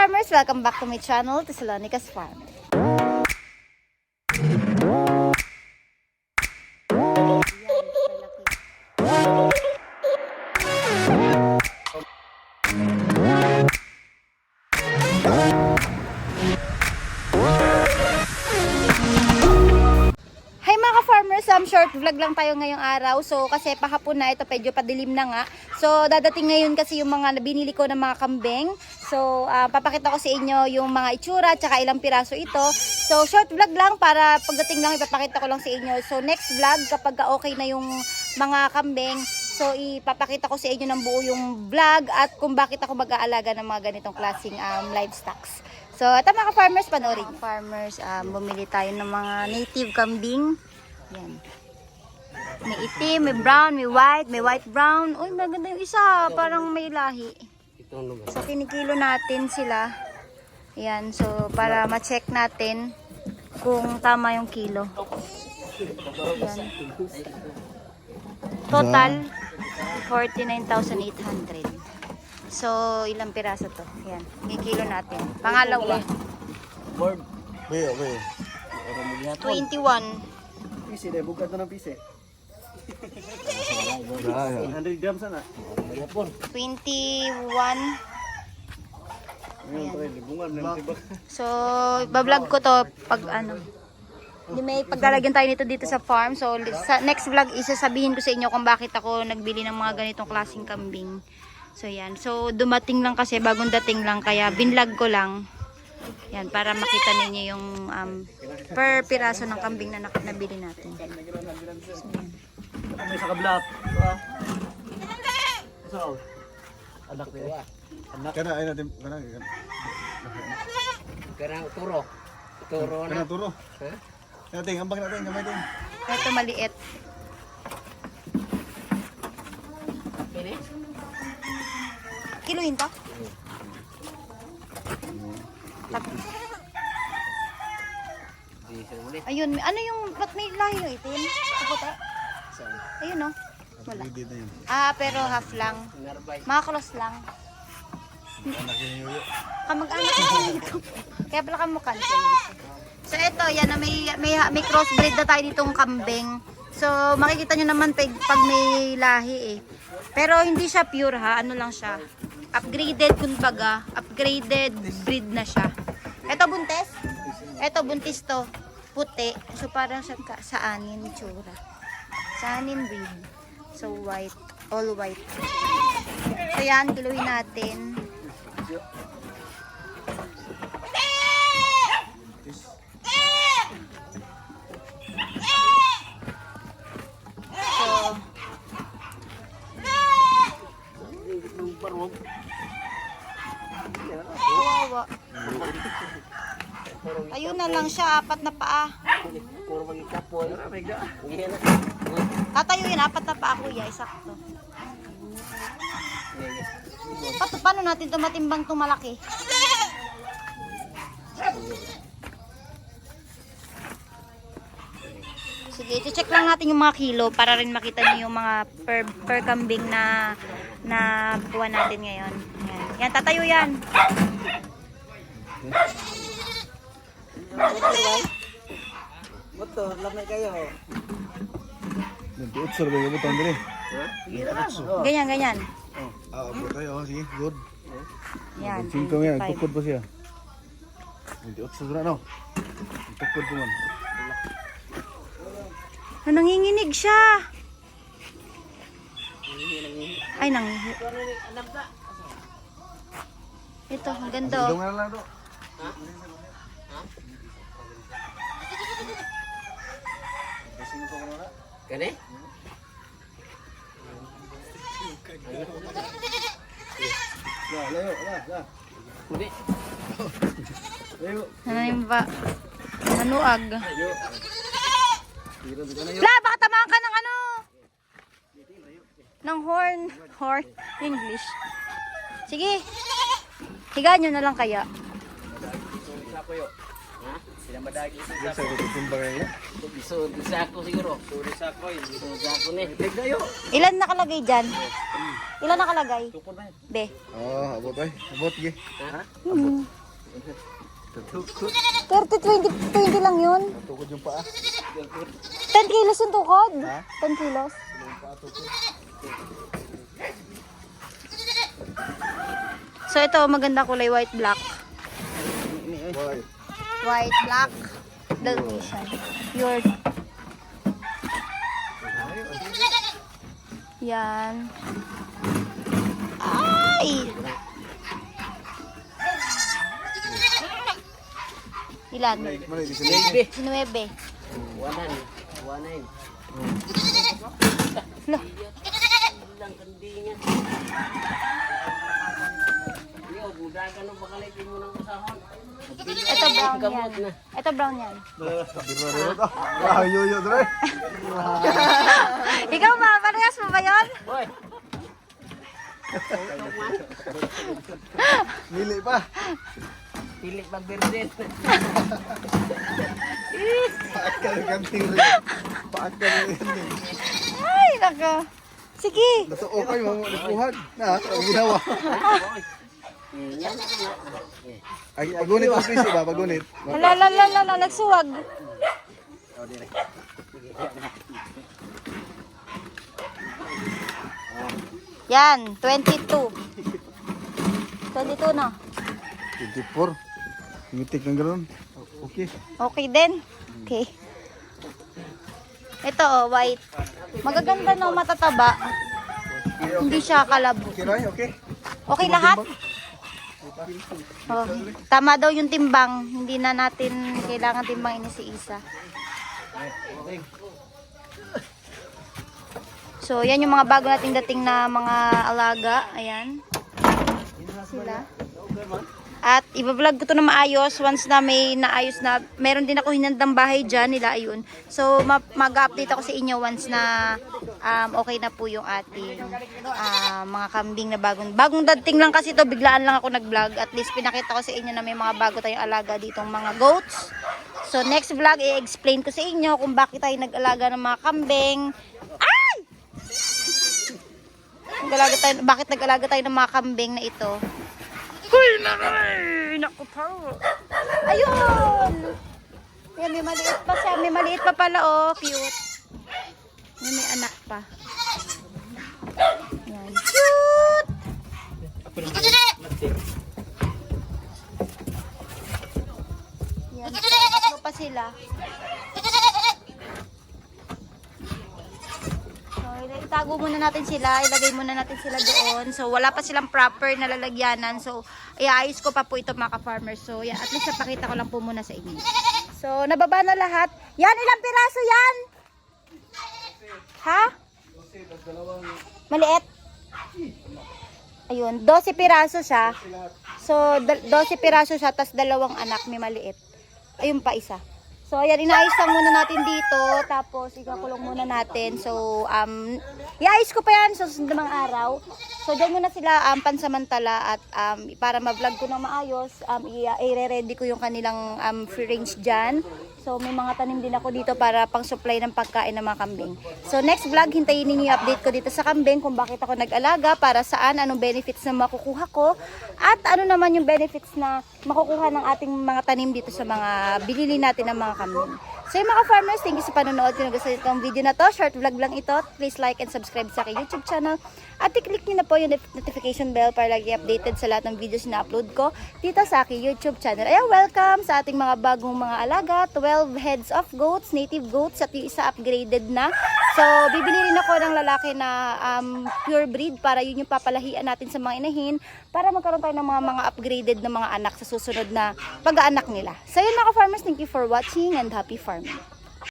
farmers, welcome back to my channel, Thessalonica's Farm. Hi mga farmers, um, short vlog lang tayo ngayong araw. So kasi pahapon na ito, medyo padilim na nga. So dadating ngayon kasi yung mga binili ko ng mga kambing. So ah, papakita ko sa inyo yung mga itsura tsaka ilang piraso ito. So short vlog lang para pagdating lang ipapakita ko lang sa inyo. So next vlog kapag ka okay na yung mga kambing, so ipapakita ko sa inyo ng buo yung vlog at kung bakit ako mag-aalaga ng mga ganitong klaseng um, livestocks. So, ito mga farmers, panoorin nyo. Farmers, um, bumili tayo ng mga native kambing. Yan. May itim, may brown, may white, may white brown. Uy, maganda yung isa. Parang may lahi. So, kinikilo natin sila. Yan. So, para ma-check natin kung tama yung kilo. Yan. Total, 49,800. So, ilang piraso to? Yan. Kikilo natin. Pangalawa, Board. Bayo, bayo. 21. Pisi deh, bukan tanah pisi. 100 gram sana. 21. Ngayon pre, libungan lang tiba. So, bablog ko to pag ano. Di may paglalagyan tayo nito dito sa farm. So, sa next vlog, isasabihin ko sa inyo kung bakit ako nagbili ng mga ganitong klaseng kambing. So, yan. So, dumating lang kasi, bagong dating lang. Kaya, binlog ko lang. Yan, para makita ninyo yung um, per piraso ng kambing na nak- nabili natin. So, yan. May sa kablat. Diba? So, anak niya. Anak. Kana ay natin kana kana. Karang turo. Turo na. Kana turo. Nating ambang natin kamay din. Ito maliit. Ini. Kiluhin to? Tap- Di sa muli. Ayun, ano yung, ba't may lahi yung itim? Ayun no? Wala. Ah, pero half lang. Mga close lang. Kamag-anak ko. Kaya pala kamukha nito. So ito, yan na may, may, may crossbreed na tayo ditong kambing. So makikita nyo naman pag, pag may lahi eh. Pero hindi siya pure ha, ano lang siya. Upgraded kumbaga, upgraded breed na siya. Ito buntes. Ito buntis to. Puti. So parang siya sa anin itsura. Sa anin breed. So white. All white. So yan, kiluhin natin. So, kawawa. Ayun na lang siya, apat na paa. Puro magikapoy. Iyan na. Tatayo yun, apat na paa kuya, isakto. Pat, paano natin ito matimbang ito malaki? Sige, iti-check lang natin yung mga kilo para rin makita niyo yung mga per, per kambing na na buwan natin ngayon. Yan, yan tatayo yan. Motor, lamay kayo. Nanti utsur ba yung butang dili. Ganyan, ganyan. Ah, okay tayo. oh, Sige, good. Yan. Nga, 25. tukod pa siya. Nanti utsur na no. Tukod po man. Ah, nanginginig siya. Ay, nangihi. Ito, ang ganda oh. Dungan lang do. Kani? La, layo, la, la. Hindi. Layo. Ano ba? Manuag. Yun. La, baka tamaan ka ng ano? Ng horn. Horn. English. Sige. Higa nyo na lang kaya. Pinamadagi sa Yes, sa timbang yan. Biso, bisa ako siguro. Suri sa ako eh. Biso sa ako ni. Tigdayo. Ilan nakalagay dyan? Ilan nakalagay? Tupon na yan. Be. Ah, abot ay. Abot gi. Hmm. 30, 20, 20 lang yun. Tukod yung paa. 10 kilos yung tukod. 10 kilos. So ito, maganda kulay white black. White. White black. Dalmatian. Pure. Yan. Ay! Ilan? Mali di sila. Baby. 9. Wanan. Wanan. Lah. Lang kandingan. Yo, muda ka nung bakalitin mo ng usahan. Ito brown Gamot yan. na. Ito brown yan. To. Ah, yoyo dre. Ikaw ba? Parehas mo ba yun? Boy, Mili pa. pilit magbirdet. Paat ka ng kanting rin. Paat ka ng kanting. Ay, naka. Sige. Mga nagpuhan. Na, ang ginawa. Ay, pagunit ang piso ba? Pagunit. Hala, hala, hala, hala, nagsuwag. Yan, 22. 22 na. 24. Mitik ng gano'n. Okay. Okay din. Okay. Ito, oh, white. Magaganda no, matataba. Hindi siya kalabo. Okay, okay. Okay lahat? Oh, tama daw yung timbang. Hindi na natin kailangan timbang ini si Isa. So, yan yung mga bago nating dating na mga alaga. Ayan. Sila. At ibablog ko to na maayos once na may naayos na meron din ako hinandang bahay dyan nila ayun. So ma- mag-update ako sa inyo once na um, okay na po yung ating ah, mga kambing na bagong bagong dating lang kasi to biglaan lang ako nag-vlog. At least pinakita ko sa inyo na may mga bago tayong alaga ditong mga goats. So next vlog i-explain ko sa inyo kung bakit tayo nag-alaga ng mga kambing. Ay! Tayo, bakit nag-alaga tayo ng mga kambing na ito? Uy, nakay! Naku pa. Ayun! Yan, may maliit pa siya. May maliit pa pala, oh. Cute. Yan, may anak pa. Yan. Cute! Yan. Tatlo pa sila. So, itago muna natin sila, ilagay muna natin sila doon. So, wala pa silang proper na lalagyanan. So, iayos ko pa po ito mga ka-farmers. So, yeah, at least napakita ko lang po muna sa inyo. So, nababa na lahat. Yan, ilang piraso yan? Ha? Maliit? Ayun, 12 piraso siya. So, dal- 12 piraso siya, tas dalawang anak, may maliit. Ayun pa isa. So, ayan, inaayos lang muna natin dito. Tapos, ikakulong muna natin. So, um, iayos ko pa yan sa susunod na mga araw. So, dyan muna sila um, pansamantala at um, para ma-vlog ko ng maayos, um, i-ready ko yung kanilang um, free range dyan. So, may mga tanim din ako dito para pang-supply ng pagkain ng mga kambing. So, next vlog, hintayin ninyo yung update ko dito sa kambing kung bakit ako nag-alaga, para saan, anong benefits na makukuha ko, at ano naman yung benefits na makukuha ng ating mga tanim dito sa mga binili natin ng mga kambing. So, yung mga farmers, thank you sa panonood. Kung nyo itong video na to, short vlog lang ito. Please like and subscribe sa aking YouTube channel. At i-click nyo na po yung not- notification bell para lagi updated sa lahat ng videos na upload ko dito sa aking YouTube channel. Ayan, welcome sa ating mga bagong mga alaga. 12 heads of goats, native goats, at yung isa upgraded na. So, bibili rin ako ng lalaki na um, pure breed para yun yung papalahian natin sa mga inahin para magkaroon tayo ng mga mga upgraded na mga anak sa susunod na pag-aanak nila. So, yun mga farmers, thank you for watching and happy farming.